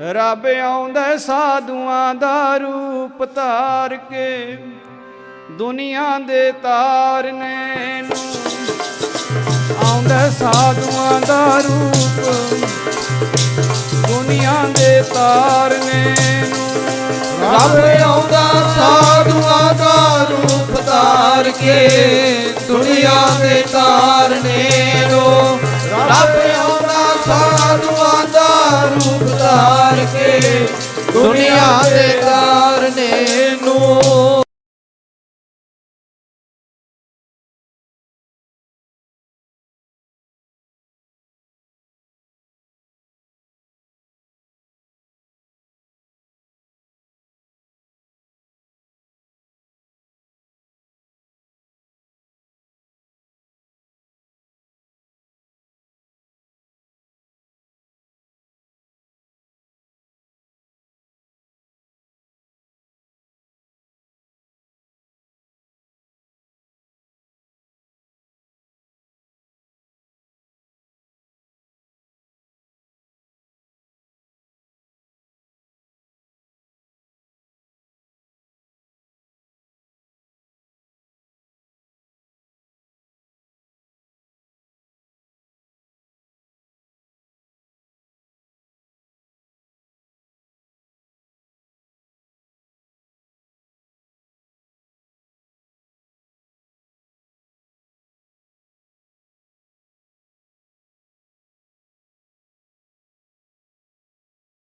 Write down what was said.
ਰੱਬ ਆਉਂਦਾ ਸਾਧੂਆਂ ਦਾ ਰੂਪ ਧਾਰ ਕੇ, ਦੁਨੀਆ ਦੇ ਤਾਰਨੇ ਨੂੰ ਆਉਂਦਾ ਸਾਧੂਆਂ ਦਾ ਰੂਪ, ਦੁਨੀਆ ਦੇ ਤਾਰਨੇ ਨੂੰ ਰੱਬ ਆਉਂਦਾ ਸਾਧੂਆਂ ਦਾ ਰੂਪ ਧਾਰ ਕੇ, ਦੁਨੀਆ ਦੇ ਤਾਰਨੇ ਨੂੰ ਰੱਬ ਧਾਰ ਕੇ ਦੁਨੀਆ ਦੇ ਤਾਰਨੇ ਨੂੰ